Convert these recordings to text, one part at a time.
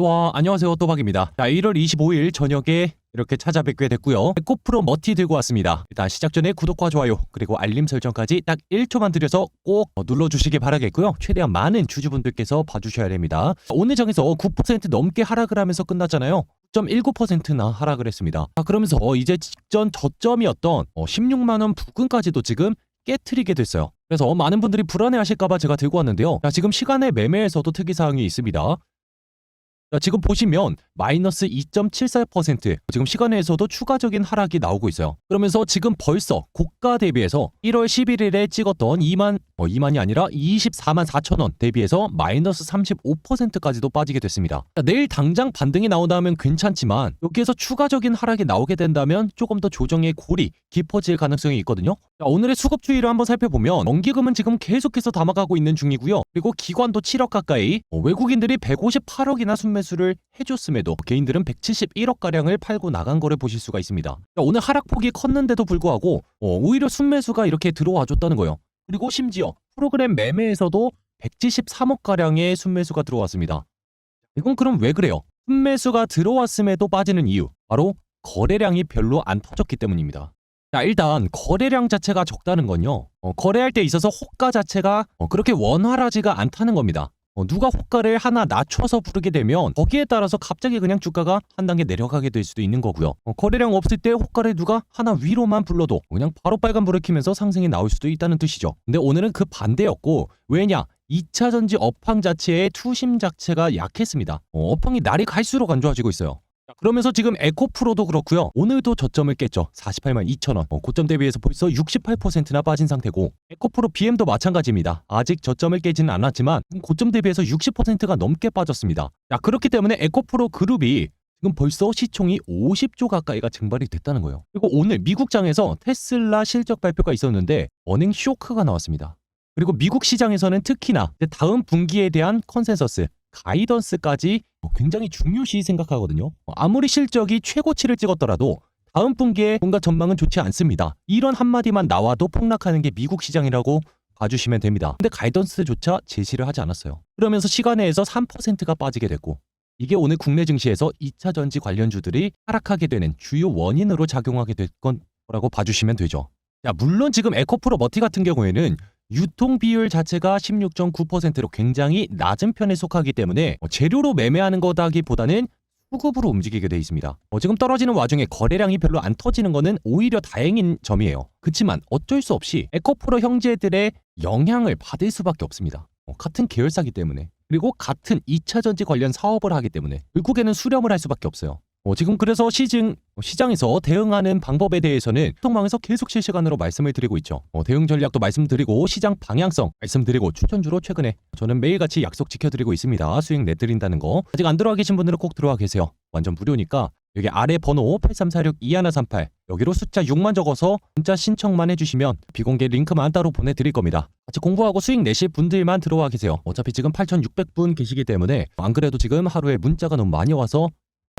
와 안녕하세요 또박입니다. 자 1월 25일 저녁에 이렇게 찾아뵙게 됐고요. 에코프로 머티 들고 왔습니다. 일단 시작 전에 구독과 좋아요 그리고 알림 설정까지 딱 1초만 들여서 꼭 눌러주시기 바라겠고요. 최대한 많은 주주분들께서 봐주셔야 됩니다. 오늘 장에서 9% 넘게 하락을 하면서 끝났잖아요. 9.19%나 하락을 했습니다. 아, 그러면서 이제 직전 저점이었던 16만 원 부근까지도 지금 깨트리게 됐어요. 그래서 많은 분들이 불안해하실까봐 제가 들고 왔는데요. 자, 지금 시간의 매매에서도 특이사항이 있습니다. 자, 지금 보시면 마이너스 2.74% 지금 시간에서도 추가적인 하락이 나오고 있어요. 그러면서 지금 벌써 고가 대비해서 1월 11일에 찍었던 2만 어, 2만이 아니라 24만 4천 원 대비해서 마이너스 35%까지도 빠지게 됐습니다. 자, 내일 당장 반등이 나온다면 괜찮지만 여기에서 추가적인 하락이 나오게 된다면 조금 더 조정의 골이 깊어질 가능성이 있거든요. 자, 오늘의 수급 추이를 한번 살펴보면 연기금은 지금 계속해서 담아가고 있는 중이고요. 그리고 기관도 7억 가까이 어, 외국인들이 158억이나 순매수를 해줬음에도 개인들은 171억 가량을 팔고 나간 거를 보실 수가 있습니다. 자, 오늘 하락폭이 컸는데도 불구하고 어, 오히려 순매수가 이렇게 들어와 줬다는 거예요. 그리고 심지어 프로그램 매매에서도 173억 가량의 순매수가 들어왔습니다. 이건 그럼 왜 그래요? 순매수가 들어왔음에도 빠지는 이유 바로 거래량이 별로 안 터졌기 때문입니다. 자, 일단 거래량 자체가 적다는 건요. 어, 거래할 때 있어서 호가 자체가 어, 그렇게 원활하지가 않다는 겁니다. 어, 누가 호가를 하나 낮춰서 부르게 되면 거기에 따라서 갑자기 그냥 주가가 한 단계 내려가게 될 수도 있는 거고요. 어, 거래량 없을 때 호가를 누가 하나 위로만 불러도 그냥 바로 빨간불을 켜면서 상승이 나올 수도 있다는 뜻이죠. 근데 오늘은 그 반대였고 왜냐? 2차 전지 업황 자체의 투심 자체가 약했습니다. 어, 업황이 날이 갈수록 안 좋아지고 있어요. 자, 그러면서 지금 에코프로도 그렇고요. 오늘도 저점을 깼죠. 48만 2천 원. 어, 고점 대비해서 벌써 68%나 빠진 상태고 에코프로 BM도 마찬가지입니다. 아직 저점을 깨지는 않았지만 고점 대비해서 60%가 넘게 빠졌습니다. 자, 그렇기 때문에 에코프로 그룹이 지금 벌써 시총이 50조 가까이가 증발이 됐다는 거예요. 그리고 오늘 미국장에서 테슬라 실적 발표가 있었는데 어닝 쇼크가 나왔습니다. 그리고 미국 시장에서는 특히나 다음 분기에 대한 컨센서스, 가이던스까지 굉장히 중요시 생각하거든요. 아무리 실적이 최고치를 찍었더라도 다음 분기에 뭔가 전망은 좋지 않습니다. 이런 한마디만 나와도 폭락하는 게 미국 시장이라고 봐주시면 됩니다. 근데 가이던스조차 제시를 하지 않았어요. 그러면서 시간에서 3%가 빠지게 됐고 이게 오늘 국내 증시에서 2차 전지 관련주들이 하락하게 되는 주요 원인으로 작용하게 될 거라고 봐주시면 되죠. 자, 물론 지금 에코프로 머티 같은 경우에는 유통 비율 자체가 16.9%로 굉장히 낮은 편에 속하기 때문에 어, 재료로 매매하는 거다기보다는 수급으로 움직이게 돼 있습니다. 어, 지금 떨어지는 와중에 거래량이 별로 안 터지는 거는 오히려 다행인 점이에요. 그렇지만 어쩔 수 없이 에코프로 형제들의 영향을 받을 수밖에 없습니다. 어, 같은 계열사기 때문에 그리고 같은 2차 전지 관련 사업을 하기 때문에 결국에는 수렴을 할 수밖에 없어요. 어, 지금 그래서 어, 시장에서 대응하는 방법에 대해서는 통방에서 계속 실시간으로 말씀을 드리고 있죠. 어, 대응 전략도 말씀드리고 시장 방향성 말씀드리고 추천주로 최근에 저는 매일같이 약속 지켜드리고 있습니다. 수익 내드린다는 거. 아직 안 들어와 계신 분들은 꼭 들어와 계세요. 완전 무료니까 여기 아래 번호 8346-2138 여기로 숫자 6만 적어서 문자 신청만 해주시면 비공개 링크만 따로 보내드릴 겁니다. 같이 공부하고 수익 내실 분들만 들어와 계세요. 어차피 지금 8,600분 계시기 때문에 안 그래도 지금 하루에 문자가 너무 많이 와서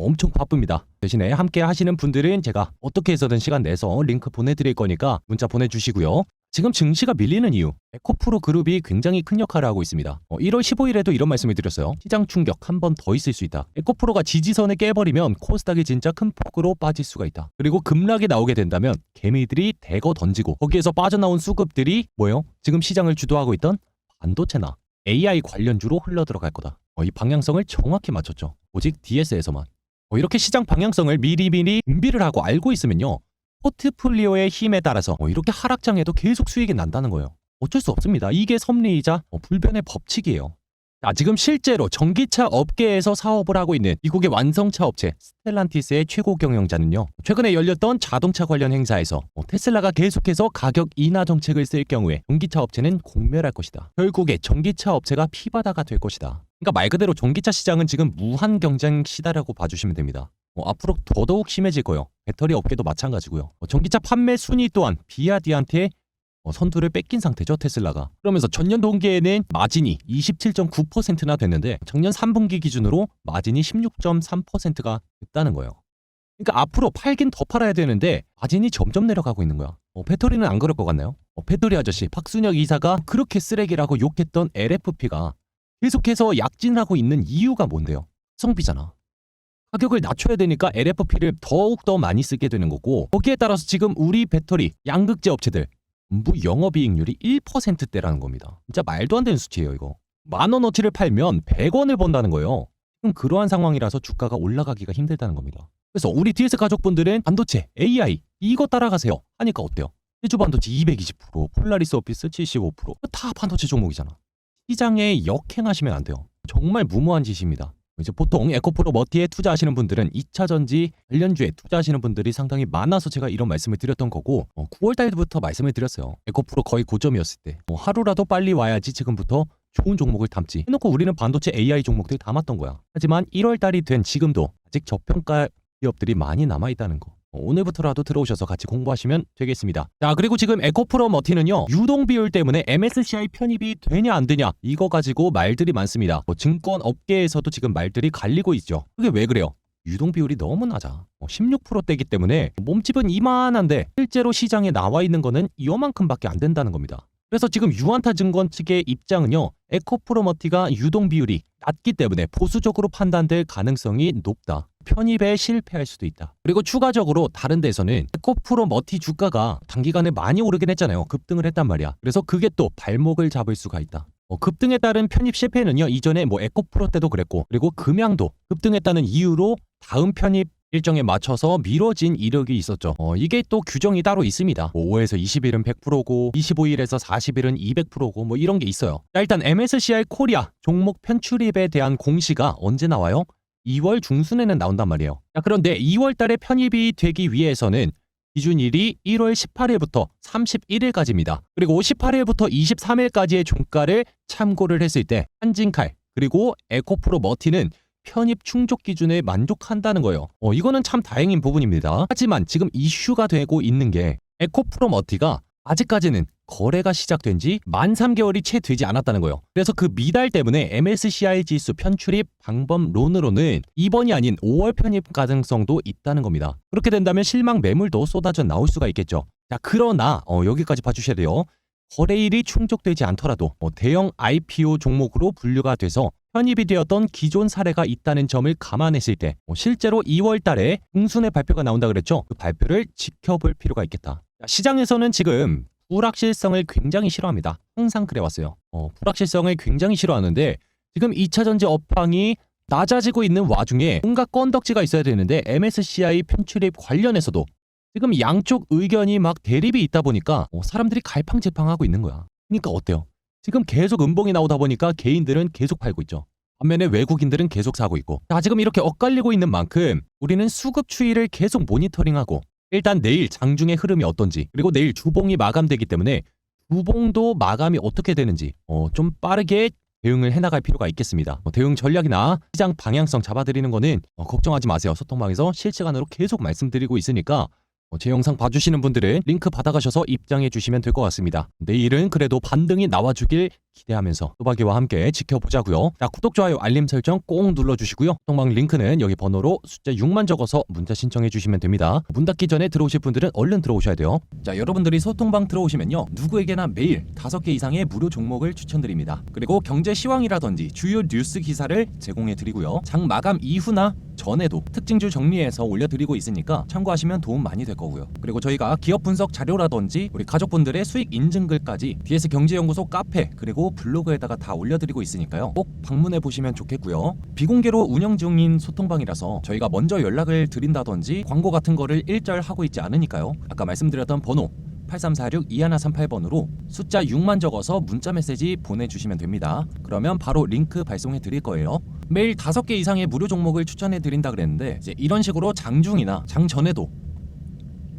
엄청 바쁩니다. 대신에 함께 하시는 분들은 제가 어떻게 해서든 시간 내서 링크 보내드릴 거니까 문자 보내주시고요. 지금 증시가 밀리는 이유, 에코프로 그룹이 굉장히 큰 역할을 하고 있습니다. 어, 1월 15일에도 이런 말씀을 드렸어요. 시장 충격 한 번 더 있을 수 있다. 에코프로가 지지선을 깨버리면 코스닥이 진짜 큰 폭으로 빠질 수가 있다. 그리고 급락이 나오게 된다면 개미들이 대거 던지고 거기에서 빠져나온 수급들이 뭐예요? 지금 시장을 주도하고 있던 반도체나 AI 관련주로 흘러들어갈 거다. 어, 이 방향성을 정확히 맞췄죠. 오직 DS에서만. 어, 이렇게 시장 방향성을 미리미리 준비를 하고 알고 있으면요. 포트폴리오의 힘에 따라서 어, 이렇게 하락장에도 계속 수익이 난다는 거예요. 어쩔 수 없습니다. 이게 섭리이자 어, 불변의 법칙이에요. 자, 지금 실제로 전기차 업계에서 사업을 하고 있는 미국의 완성차 업체 스텔란티스의 최고 경영자는요. 최근에 열렸던 자동차 관련 행사에서 어, 테슬라가 계속해서 가격 인하 정책을 쓸 경우에 전기차 업체는 공멸할 것이다. 결국에 전기차 업체가 피바다가 될 것이다. 그러니까 말 그대로 전기차 시장은 지금 무한 경쟁 시대라고 봐주시면 됩니다. 어, 앞으로 더더욱 심해질 거예요. 배터리 업계도 마찬가지고요. 어, 전기차 판매 순위 또한 비아디한테 어, 선두를 뺏긴 상태죠 테슬라가. 그러면서 전년 동기에는 마진이 27.9%나 됐는데 작년 3분기 기준으로 마진이 16.3%가 됐다는 거예요. 그러니까 앞으로 팔긴 더 팔아야 되는데 마진이 점점 내려가고 있는 거야. 어, 배터리는 안 그럴 것 같나요? 어, 배터리 아저씨 박순혁 이사가 그렇게 쓰레기라고 욕했던 LFP가 계속해서 약진하고 있는 이유가 뭔데요? 성비잖아. 가격을 낮춰야 되니까 LFP를 더욱 더 많이 쓰게 되는 거고 거기에 따라서 지금 우리 배터리 양극재 업체들 전부 영업이익률이 1%대라는 겁니다. 진짜 말도 안 되는 수치예요 이거. 만 원어치를 팔면 100원을 번다는 거예요. 지금 그러한 상황이라서 주가가 올라가기가 힘들다는 겁니다. 그래서 우리 DS 가족분들은 반도체, AI 이거 따라가세요 하니까 어때요? 제주 반도체 220%, 폴라리스 오피스 75%다 반도체 종목이잖아. 시장에 역행하시면 안 돼요. 정말 무모한 짓입니다. 이제 보통 에코프로 머티에 투자하시는 분들은 2차 전지 관련주에 투자하시는 분들이 상당히 많아서 제가 이런 말씀을 드렸던 거고 9월 달부터 말씀을 드렸어요. 에코프로 거의 고점이었을 때 뭐 하루라도 빨리 와야지 지금부터 좋은 종목을 담지 해놓고 우리는 반도체 AI 종목들 담았던 거야. 하지만 1월 달이 된 지금도 아직 저평가 기업들이 많이 남아 있다는 거. 어, 오늘부터라도 들어오셔서 같이 공부하시면 되겠습니다. 자, 그리고 지금 에코프로 머티는요, 유동 비율 때문에 MSCI 편입이 되냐 안 되냐 이거 가지고 말들이 많습니다. 뭐 증권 업계에서도 지금 말들이 갈리고 있죠. 그게 왜 그래요? 유동 비율이 너무 낮아. 16%대기 때문에 몸집은 이만한데 실제로 시장에 나와 있는 거는 이만큼밖에 안 된다는 겁니다. 그래서 지금 유한타 증권 측의 입장은요, 에코프로머티가 유동 비율이 낮기 때문에 보수적으로 판단될 가능성이 높다. 편입에 실패할 수도 있다. 그리고 추가적으로 다른 데서는 에코프로 머티 주가가 단기간에 많이 오르긴 했잖아요. 급등을 했단 말이야. 그래서 그게 또 발목을 잡을 수가 있다. 어, 급등에 따른 편입 실패는요 이전에 뭐 에코프로 때도 그랬고 그리고 금양도 급등했다는 이유로 다음 편입 일정에 맞춰서 미뤄진 이력이 있었죠. 어, 이게 또 규정이 따로 있습니다. 뭐 5에서 20일은 100%고 25일에서 40일은 200%고 뭐 이런 게 있어요. 자, 일단 MSCI 코리아 종목 편출입에 대한 공시가 언제 나와요? 2월 중순에는 나온단 말이에요. 자, 그런데 2월 달에 편입이 되기 위해서는 기준일이 1월 18일부터 31일까지입니다. 그리고 18일부터 23일까지의 종가를 참고를 했을 때 한진칼 그리고 에코프로 머티는 편입 충족 기준에 만족한다는 거예요. 어, 이거는 참 다행인 부분입니다. 하지만 지금 이슈가 되고 있는 게 에코프로 머티가 아직까지는 거래가 시작된 지 만 3개월이 채 되지 않았다는 거예요. 그래서 그 미달 때문에 MSCI 지수 편출입 방법론으로는 이번이 아닌 5월 편입 가능성도 있다는 겁니다. 그렇게 된다면 실망 매물도 쏟아져 나올 수가 있겠죠. 자, 그러나 어, 여기까지 봐주셔야 돼요. 거래일이 충족되지 않더라도 어, 대형 IPO 종목으로 분류가 돼서 편입이 되었던 기존 사례가 있다는 점을 감안했을 때 어, 실제로 2월 달에 중순에 발표가 나온다 그랬죠. 그 발표를 지켜볼 필요가 있겠다. 자, 시장에서는 지금 불확실성을 굉장히 싫어합니다. 항상 그래왔어요. 어, 불확실성을 굉장히 싫어하는데 지금 2차 전지 업황이 낮아지고 있는 와중에 뭔가 건덕지가 있어야 되는데 MSCI 편출입 관련해서도 지금 양쪽 의견이 막 대립이 있다 보니까 어, 사람들이 갈팡질팡하고 있는 거야. 그러니까 어때요? 지금 계속 음봉이 나오다 보니까 개인들은 계속 팔고 있죠. 반면에 외국인들은 계속 사고 있고. 자, 지금 이렇게 엇갈리고 있는 만큼 우리는 수급 추이를 계속 모니터링하고 일단 내일 장중의 흐름이 어떤지 그리고 내일 주봉이 마감되기 때문에 주봉도 마감이 어떻게 되는지 어, 좀 빠르게 대응을 해나갈 필요가 있겠습니다. 뭐 대응 전략이나 시장 방향성 잡아드리는 거는 어, 걱정하지 마세요. 소통방에서 실시간으로 계속 말씀드리고 있으니까 어, 제 영상 봐주시는 분들은 링크 받아가셔서 입장해 주시면 될 것 같습니다. 내일은 그래도 반등이 나와주길 기대하면서 또박이와 함께 지켜보자고요. 자 구독, 좋아요, 알림 설정 꼭 눌러주시고요. 통방 링크는 여기 번호로 숫자 6만 적어서 문자 신청해 주시면 됩니다. 문 닫기 전에 들어오실 분들은 얼른 들어오셔야 돼요. 자 여러분들이 소통방 들어오시면요. 누구에게나 매일 5개 이상의 무료 종목을 추천드립니다. 그리고 경제 시황이라든지 주요 뉴스 기사를 제공해 드리고요. 장 마감 이후나 전에도 특징주 정리해서 올려드리고 있으니까 참고하시면 도움 많이 될 거고요. 그리고 저희가 기업 분석 자료라든지 우리 가족분들의 수익 인증글까지 DS 경제연구소 카페 그리고 블로그에다가 다 올려드리고 있으니까요. 꼭 방문해 보시면 좋겠고요. 비공개로 운영 중인 소통방이라서 저희가 먼저 연락을 드린다든지 광고 같은 거를 일절 하고 있지 않으니까요. 아까 말씀드렸던 번호 8346-2138번으로 숫자 6만 적어서 문자 메시지 보내주시면 됩니다. 그러면 바로 링크 발송해 드릴 거예요. 매일 5개 이상의 무료 종목을 추천해 드린다 그랬는데 이제 이런 식으로 장중이나 장 전에도